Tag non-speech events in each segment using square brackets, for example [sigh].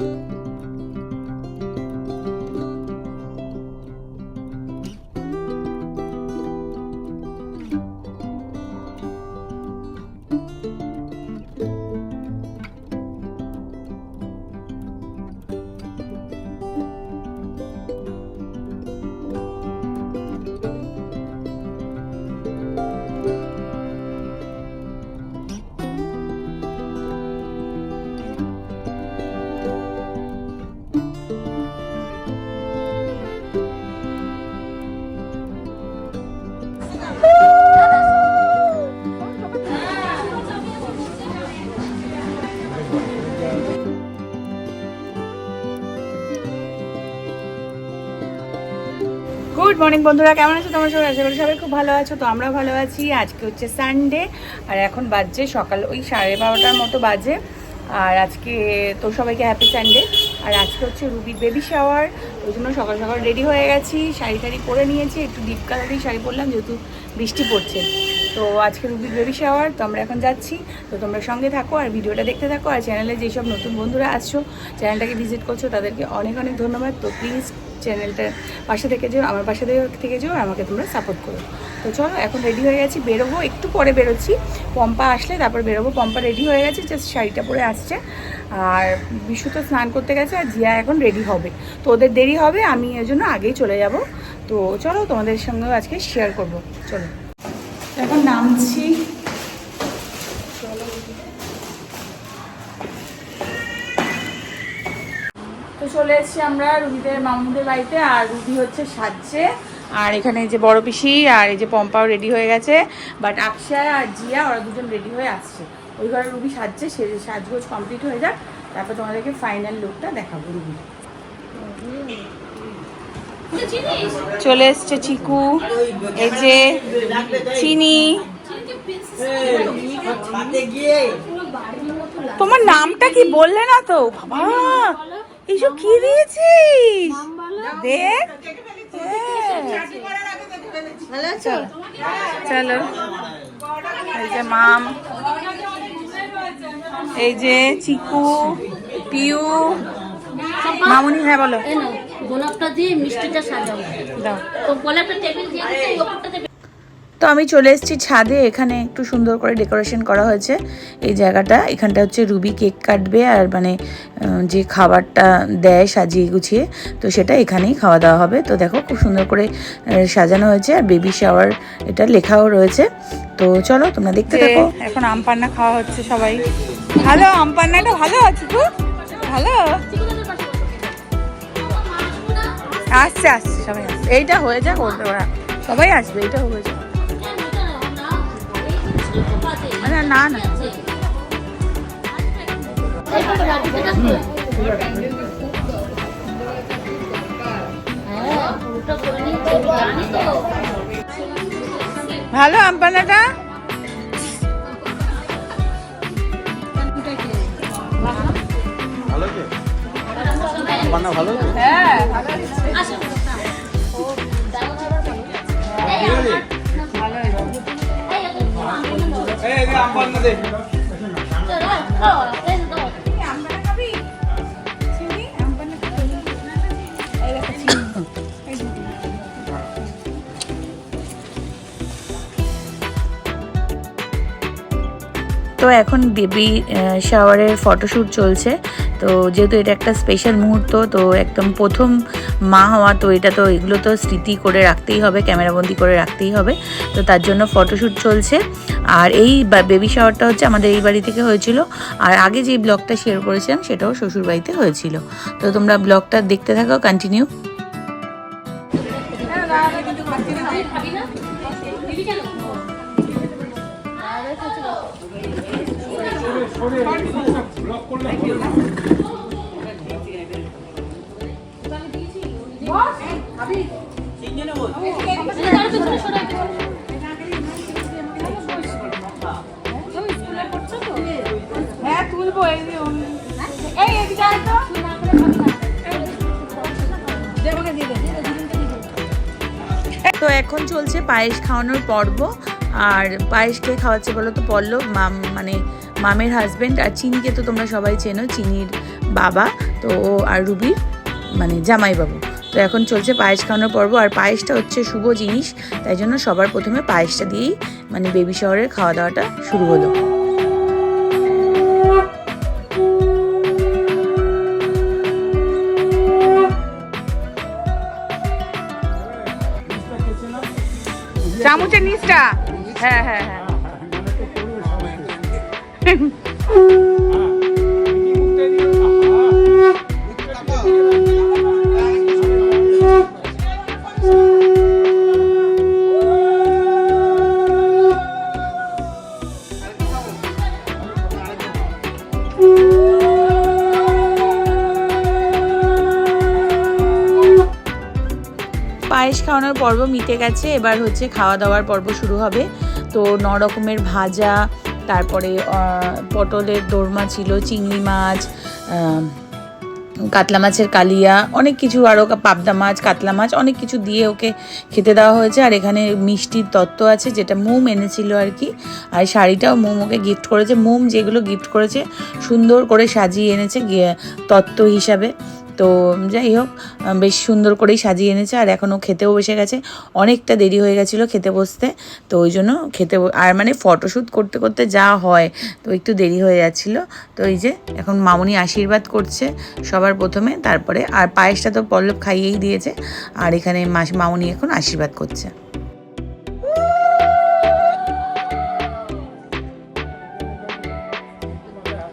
Good morning বন্ধুরা, কেমন আছো তোমার সবাই? আশা করি সবাই খুব ভালো আছো, তো আমরাও ভালো আছি। আজকে হচ্ছে সানডে আর এখন বাজছে সকাল ওই সাড়ে বারোটার মতো বাজে। আর আজকে তো সবাইকে হ্যাপি সানডে আর আজকে হচ্ছে রুবির বেবি শাওয়ার ওই জন্য সকাল সকাল রেডি হয়ে গেছি। শাড়ি টাড়ি পরে নিয়েছি, একটু ডিপ কালারই শাড়ি পরলাম, যেহেতু বৃষ্টি পড়ছে। তো আজকে রুবির বেবি শাওয়ার তো আমরা এখন যাচ্ছি। তো তোমরা সঙ্গে থাকো আর ভিডিওটা দেখতে থাকো। আর চ্যানেলে যেসব নতুন বন্ধুরা আসছো চ্যানেলটাকে ভিজিট করছ, তাদেরকে অনেক অনেক ধন্যবাদ। তো প্লিজ চ্যানেলটার পাশে থেকে যেও, আমার পাশে থেকে- যেও আমাকে তোমরা সাপোর্ট করো। তো চলো, এখন রেডি হয়ে গেছি, বেরোবো, একটু পরে বেরোচ্ছি। পম্পা আসলে, তারপর বেরোবো। পম্পা রেডি হয়ে গেছে জাস্ট শাড়িটা পরে আসছে। আর বিশু তো স্নান করতে গেছে আর জিয়া এখন রেডি হবে। তো ওদের দেরি হবে, আমি এর জন্য আগেই চলে যাব। তো চলো, তোমাদের সঙ্গেও আজকে শেয়ার করব। চলো। এখন নামছি তো চলে এসেছি আমরা রুবিদের মামুদের বাড়িতে, আর রুবি হচ্ছে সাজছে। আর এখানে যে বড় পিসি আর এই যে পম্পাও রেডি হয়ে গেছে। বাট আকশা আর জিয়া, ওরা দুজন রেডি হয়ে আসছে। ওই ঘরে রুবি সাজছে, সে সাজগোজ কমপ্লিট হয়ে যাক। তারপর তোমাদেরকে ফাইনাল লুকটা দেখাবো রুবি চলে এসছে চিকু। এই যে চিনি। তোমার নামটা কি বললে না তো? বাবা। এইসব কি দিয়েছিস? দেখ। হ্যাঁ। চলো। এই যে মাম। এই যে চিকু পিউ। মামুনি হ্যাঁ বলো। গোলাপটা দিয়ে মিষ্টিটা সাজাও। দাও। তো গোলাপটা টেবিল দিয়ে তো আমি চলে এসেছি ছাদে এখানে একটু সুন্দর করে ডেকোরেশন করা হয়েছে। এই জায়গাটা এখানটা হচ্ছে রুবি কেক কাটবে আর মানে যে খাবারটা দেয় সাজিয়ে গুছিয়ে তো সেটা এখানেই খাওয়া দাওয়া হবে। তো দেখো খুব সুন্দর করে সাজানো হয়েছে আর বেবি শাওয়ার এটা লেখাও রয়েছে। তো চলো তোমরা দেখতে থাকো। এখন আম পান্না খাওয়া হচ্ছে সবাই। ভালো আম পান্নাটা ভালো আছে তো ভালো? আসছে আসছে সবাই আসছে। এইটা হয়ে যাক ওরা সবাই আসবে এইটা হয়ে যাক। না না। না তো। ভালো আম পান্নাটা ভালো। হ্যাঁ তো এখন বেবি শাওয়ারের ফটোশ্যুট চলছে। তো যেহেতু এটা একটা স্পেশাল মুহূর্ত, তো একদম প্রথম মা হওয়া, তো এটা তো এগুলো তো স্মৃতি করে রাখতেই হবে, ক্যামেরাবন্দি করে রাখতেই হবে। তো তার জন্য ফটোশ্যুট চলছে। আর এই বেবি শাওয়ারটা হচ্ছে আমাদের এই বাড়ি থেকে হয়েছিল। আর আগে যে ব্লগটা শেয়ার করেছিলাম, সেটাও শ্বশুর বাড়িতে হয়েছিল। তো তোমরা ব্লগটা দেখতে থাকো কন্টিনিউ খাবি না? তো এখন চলছে পায়েস খাওয়ানোর পর্ব, আর পায়েস কে খাওয়াচ্ছে বলো তো পল্লব, মাম মানে মামের হাজবেন্ড আর চিনিকে তো তোমরা সবাই চেনো, চিনির বাবা, তো আর রুবির মানে জামাইবাবু। তো এখন চলছে পায়েস খাওয়ানোর পর্ব, আর পায়েসটা হচ্ছে শুভ জিনিস, তাই জন্য সবার প্রথমে পায়েসটা দিয়েই মানে বেবি শহরের খাওয়া দাওয়াটা শুরু হলো। চামচের নিচটা? হ্যাঁ হ্যাঁ হ্যাঁ। পায়েস খাওয়ানোর পর্ব মিটে গেছে। এবার হচ্ছে খাওয়া দাওয়ার পর্ব শুরু হবে। তো ন রকমের ভাজা, তারপরে পটলের দোরমা ছিল, চিংড়ি মাছ কাতলা মাছের কালিয়া, অনেক কিছু আরও পাবদা মাছ, কাতলা মাছ, অনেক কিছু দিয়ে ওকে খেতে দেওয়া হয়েছে। আর এখানে মিষ্টির তত্ত্ব আছে, যেটা মোম এনেছিল আর কি। আর শাড়িটাও মোম ওকে গিফট করেছে। মোম যেগুলো গিফট করেছে, সুন্দর করে সাজিয়ে এনেছে তত্ত্ব হিসাবে। তো যাই হোক বেশ সুন্দর করেই সাজিয়ে এনেছে আর এখনও খেতেও বসে গেছে। অনেকটা দেরি হয়ে গেছিল খেতে বসতে, তো ওই জন্য খেতে আর মানে ফটোশ্যুট করতে করতে যা হয়, তো একটু দেরি হয়ে যাচ্ছিল। তো এই যে এখন মামুনি আশীর্বাদ করছে সবার প্রথমে, তারপরে আর পায়েসটা তো পল্লব খাইয়েই দিয়েছে, আর এখানে মাস মামুনি এখন আশীর্বাদ করছে।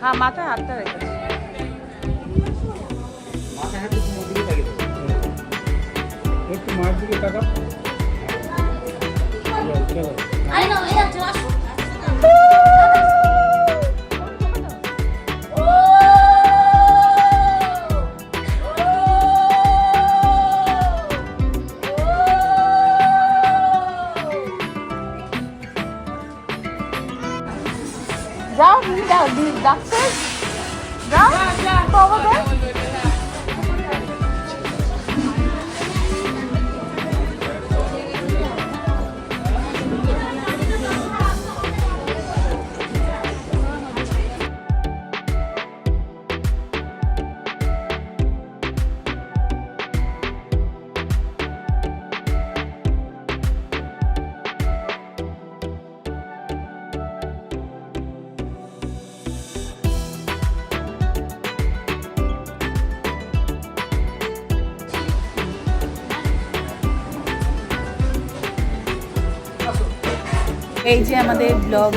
হ্যাঁ মাথায় হাতটা রেখেছে মার দিকে তাকাও। এই যে আমাদের ব্লগ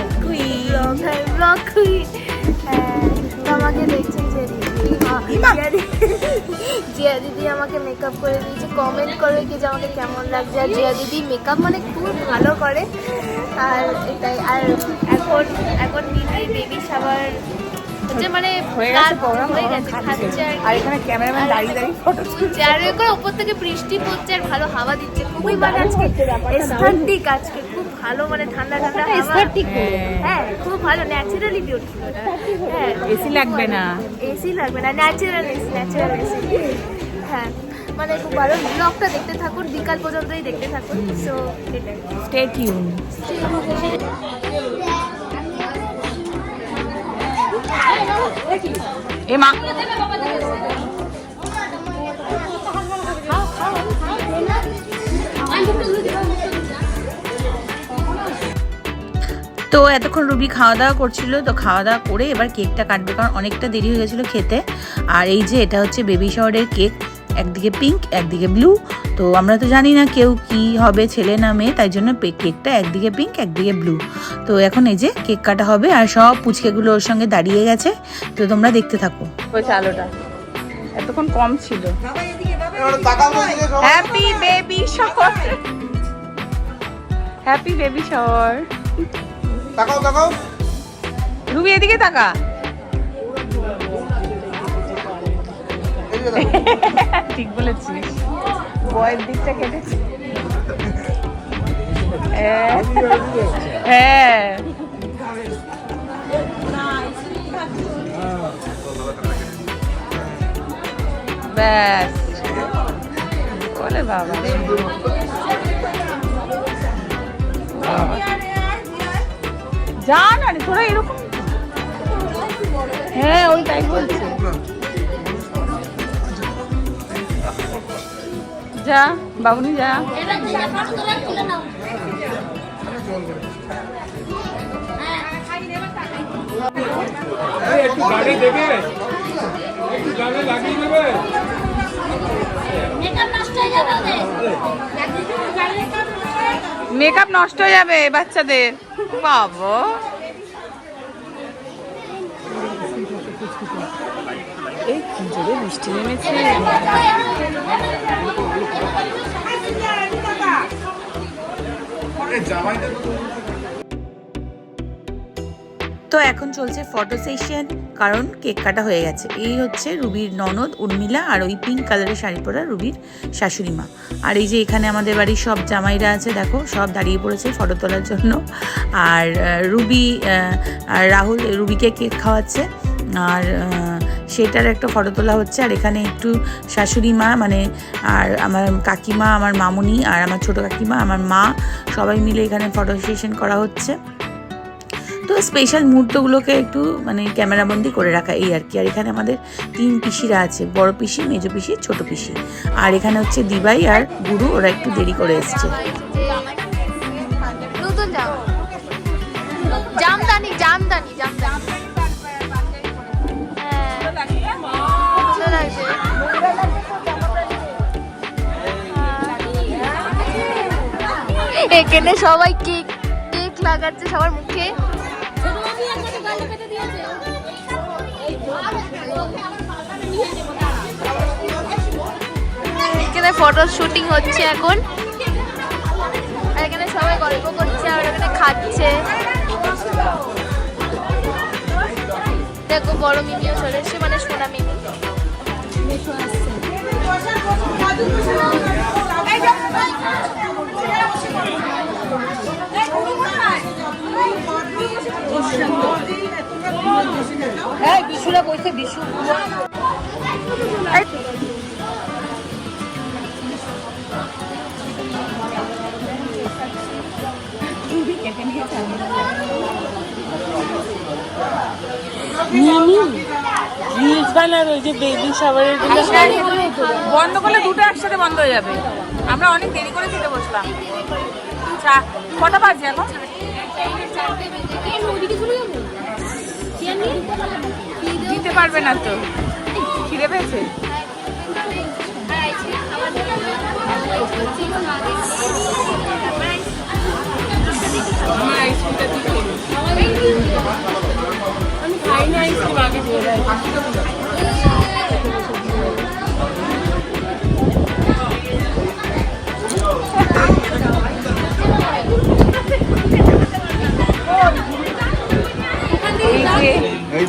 হ্যাঁ, ব্লগ আমাকে দেখছেন যে জিয়া দিদি আমাকে মেকআপ করে দিয়েছে কমেন্ট করে কি যে আমাকে কেমন লাগছে। আর জিয়া দিদি মেকআপ মানে খুব ভালো করে। আর এটাই আর এখন এখন দিদি বেবি শাওয়ার হচ্ছে মানে হয়ে গেছে রাত প্রোগ্রাম হয়ে গেছে খাচ্ছে। আর আর এখানে ক্যামেরাম্যান দাঁড়িয়ে দাঁড়িয়ে ফটো তুলছে। আর উপর থেকে বৃষ্টি পড়ছে আর ভালো হাওয়া দিচ্ছে খুবই মানে আজকে। আজকে। ভালো মানে ঠান্ডা ঠান্ডা হ্যাঁ খুব ভালো ন্যাচারালি বিউটিফুল হ্যাঁ। এসি লাগবে না। এসি লাগবে না ন্যাচারাল এসি ন্যাচারাল এসি হ্যাঁ মানে খুব ভালো। ব্লগটা দেখতে থাকুন বিকাল পর্যন্তই দেখতে থাকুন। সো স্টে টিউন এ মা। তো এতক্ষণ রুবি খাওয়া দাওয়া করছিল, তো খাওয়া দাওয়া করে এবার কেকটা কাটবে, কারণ অনেকটা দেরি হয়ে গেছিল খেতে। আর এই যে এটা হচ্ছে বেবি শহরের কেক, একদিকে পিঙ্ক একদিকে ব্লু তো আমরা তো জানি না কেউ কি হবে, ছেলে না মেয়ে, তাই জন্য কেকটা একদিকে পিঙ্ক একদিকে ব্লু তো এখন এই যে কেক কাটা হবে, আর সব পুচকেগুলো ওর সঙ্গে দাঁড়িয়ে গেছে। তো তোমরা দেখতে থাকো। আলোটা এতক্ষণ কম ছিল। হ্যাপি বেবি শহর হ্যাপি বেবি শহর তাকাও তাকাও। রুবি এদিকে তাকা। [laughs] ঠিক বলেছিস। বয়ের দিকটা কেটেছে। হ্যাঁ। ব্যাস। বলে বাবা। যা না রে তোরা এরকম হ্যাঁ ওই তাই বলছি। যা বাবুনি যা। একটু গাড়ি দেখে। একটু গাড়ি লাগিয়ে দেবে। নষ্ট হয়ে যাবে মেকআপ নষ্ট হয়ে যাবে বাচ্চাদের। বাবা। এই কি জোরে বৃষ্টি নেমেছে। তো এখন চলছে ফটো সেশন কারণ কেক কাটা হয়ে গেছে। এই হচ্ছে রুবির ননদ উর্মিলা আর ওই পিঙ্ক কালারের শাড়ি পরা রুবির শাশুড়ি মা। আর এই যে এখানে আমাদের বাড়ির সব জামাইরা আছে, দেখো, সব দাঁড়িয়ে পড়েছে ফটো তোলার জন্য। আর রুবি আর রাহুল রুবিকে কেক খাওয়াচ্ছে। আর সেটার একটা ফটো তোলা হচ্ছে। আর এখানে একটু শাশুড়ি মা মানে আর আমার কাকিমা, আমার মামুনি, আর আমার ছোট কাকিমা, আমার মা, সবাই মিলে এখানে ফটো সেশন করা হচ্ছে। তো স্পেশাল মুহূর্তগুলোকে একটু মানে ক্যামেরাবন্দি করে রাখা এই আর কি। আর এখানে আমাদের তিন পিসিরা আছে, বড় পিসি, মেজো পিসি, ছোট পিসি। আর এখানে হচ্ছে দিবাই আর গুরু, ওরা একটু দেরি করে এসছে। হ্যাঁ। এখানে সবাই কেক কেক লাগাচ্ছে সবার মুখে। এখানে ফটো শুটিং হচ্ছে এখন। এখানে সবাই গল্প করছে, আর এখানে খাচ্ছে। দেখো, বড় মিমিও চলে এসছে মানে সোনা মিমি। এই বিশুরা কইছে বিশু কেটে নিয়ে রিলস বানার ওই যে বেবি শাওয়ারের বন্ধ করলে দুটো একসাথে বন্ধ হয়ে যাবে। আমরা অনেক দেরি করে খেতে বসলাম। চা কটা বাজে এখন? দিতে পারবে না তো। খিদে পেয়েছে? আমি খাই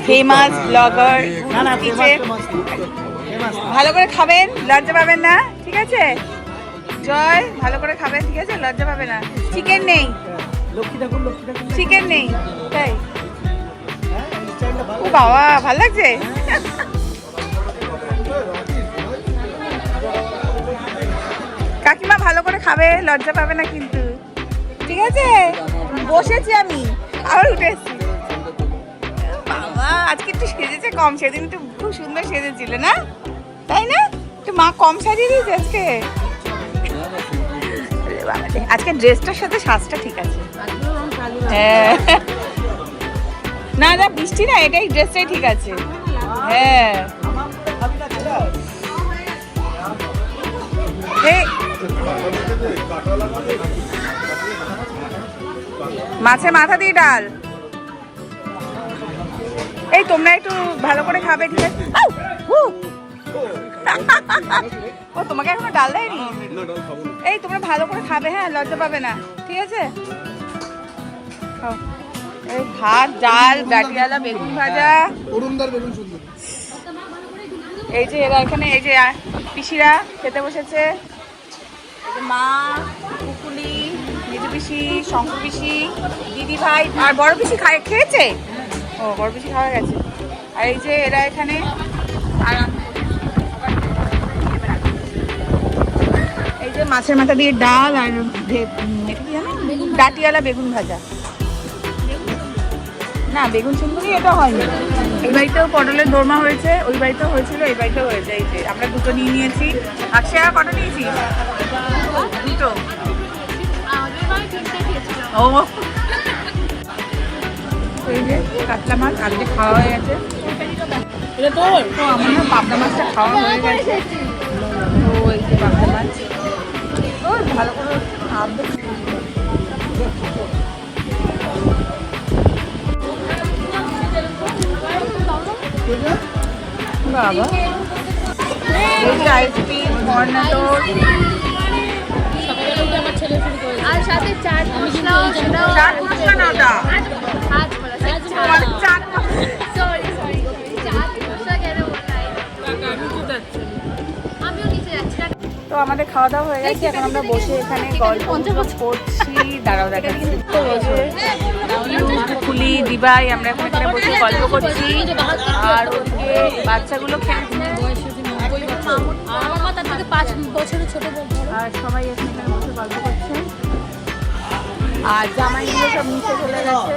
ফেমাস ব্লগার ভালো করে খাবেন লজ্জা পাবেন না ঠিক আছে? জয় ভালো করে খাবেন ঠিক আছে? লজ্জা পাবে না। চিকেন নেই। চিকেন নেই। তাই? বাবা, ভালো লাগছে? কাকিমা ভালো করে খাবে, লজ্জা পাবে না কিন্তু। ঠিক আছে? বসেছি আমি। আবার উঠে এসেছি। বাবা, আজকে একটু সেজেছে কম, সেদিন একটু খুব সুন্দর সেজেছিল, না? তাই না? একটু মা কম সাজিয়ে দিয়েছে আজকে? আজকে ড্রেসটার সাথে সাজটা ঠিক আছে। হ্যাঁ। না না, বৃষ্টি না, এটাই ড্রেসটাই ঠিক আছে। হ্যাঁ। মাছের মাথা দিয়ে ডাল। এই, তোমরা একটু ভালো করে খাবে, ঠিক আছে! ও, তোমাকে এখনও ডাল দেয়নি? এই, তোমরা ভালো করে খাবে হ্যাঁ লজ্জা পাবে না, ঠিক আছে? খাও। এই ভাত ডাল ডাটিয়ালা বেগুন ভাজা। অরুণদার বেগুন সুন্দর। এই যে এরা এখানে এই যে পিসিরা খেতে বসেছে। মা কুকুলি মেজু পিসি শঙ্কর পিসি দিদি ভাই আর বড় পিসি খায় খেয়েছে? ও বড় পিসি খাওয়া গেছে। আর এই যে এরা এখানে এই যে মাছের মাথা দিয়ে ডাল আর ডাটিয়ালা বেগুন ভাজা। না, বেগুন সুন্দরী এটা হয়নি। এই বাড়িতেও পটলের দোরমা হয়েছে, ওই বাড়িতেও হয়েছিল, এই বাড়িতেও হয়েছে, এই যে আমরা দুটো নিয়ে নিয়েছি। আকশা কটা নিয়েছি দুটো। ও। এই যে কাতলা মাছ, আজকে খাওয়া হয়ে গেছে। তো আমার না মাছটা খাওয়া হয়ে গেছে। তো এই যে পাবদা মাছ। ভালো করে বাবা। আইসক্রিম কর্নাটো আমার ছেলে শুরু করে আর সাথে চাট মশলাও চাট মশলা না ওটা হাত বলা তোমার চাট। সরি সরি চাট মশলা কেন তো আমিও নিচে যাচ্ছি। তো আমাদের খাওয়া দাওয়া হয়ে গেছে। এখন আমরা বসে এখানে গল্প করছি। দাঁড়াও দেখাচ্ছি। তো যে খুলি দিবাই আমরা এখন এখানে বসে গল্প করছি। আর ওদিকে বাচ্চাগুলো খেলছে। আর সবাই এখন বসে গল্প করছে। আর জামাইগুলো সব নিচে চলে গেছে।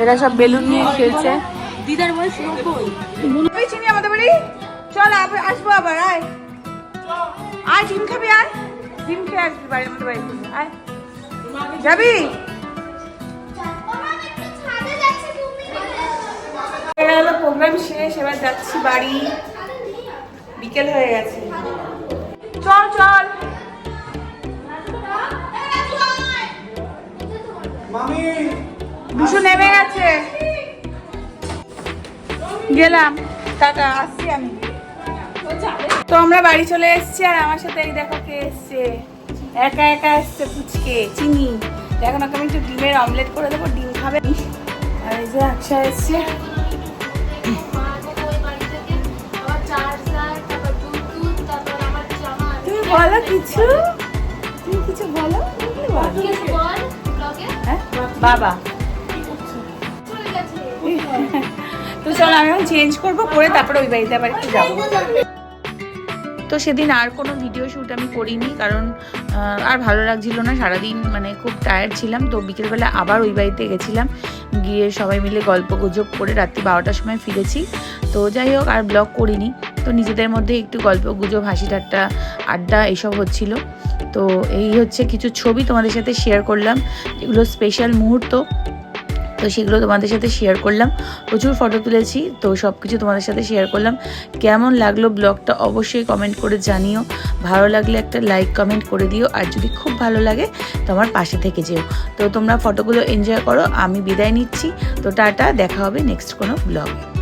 এরা সব বেলুন নিয়ে খেলছে। দিদার বয়স নব্বই। চিনি আমাদের বাড়ি? চল আসব আবার আয়। আয় ডিম খাবি আয়। ডিম খেয়ে আসবি বাড়ি আমাদের বাড়ি আয়। যাবি? হলো প্রোগ্রাম শেষ এবার যাচ্ছি বাড়ি। বিকেল হয়ে গেছে। চল চল। দুশো নেমে গেছে। গেলাম। টাটা আসছি আমি। তো আমরা বাড়ি চলে এসেছি আর আমার সাথে এই দেখো কে এসছে। একা একা এসছে পুচকে চিনি। দেখো না আমি একটু ডিমের অমলেট করে দেবো, ডিম খাবে। আর এই যে আকশা এসছে। আমার জামা তুমি বলো কিছু? তুমি কিছু বলো? হ্যাঁ? বাবা। তো চলো, আমি এখন চেঞ্জ করব, করে তারপরে ওই বাড়িতে আবার একটু যাব। তো সেদিন আর কোনো ভিডিও শ্যুট আমি করিনি, কারণ আর ভালো লাগছিল না, সারাদিন মানে খুব টায়ার্ড ছিলাম, তো বিকেলবেলা আবার ওই বাড়িতে গেছিলাম, গিয়ে সবাই মিলে গল্প গুজব করে রাত্রি বারোটার সময় ফিরেছি, তো যাই হোক আর ব্লগ করিনি, তো নিজেদের মধ্যে একটু গল্প গুজব, হাসি ঠাট্টা, আড্ডা এসব হচ্ছিল, তো এই হচ্ছে কিছু ছবি তোমাদের সাথে শেয়ার করলাম, এগুলো স্পেশাল মুহূর্ত তো সেগুলো তোমাদের সাথে শেয়ার করলাম। প্রচুর ফটো তুলেছি, তো সব কিছু তোমাদের সাথে শেয়ার করলাম। কেমন লাগল ব্লগটা অবশ্যই কমেন্ট করে জানিও। ভালো লাগলে একটা লাইক কমেন্ট করে দিও, আর যদি খুব ভালো লাগে তো আমার পাশে থেকে যেও। তো তোমরা ফটোগুলো এনজয় করো, আমি বিদায় নিচ্ছি। তো টাটা, দেখা হবে নেক্সট কোনো ব্লগে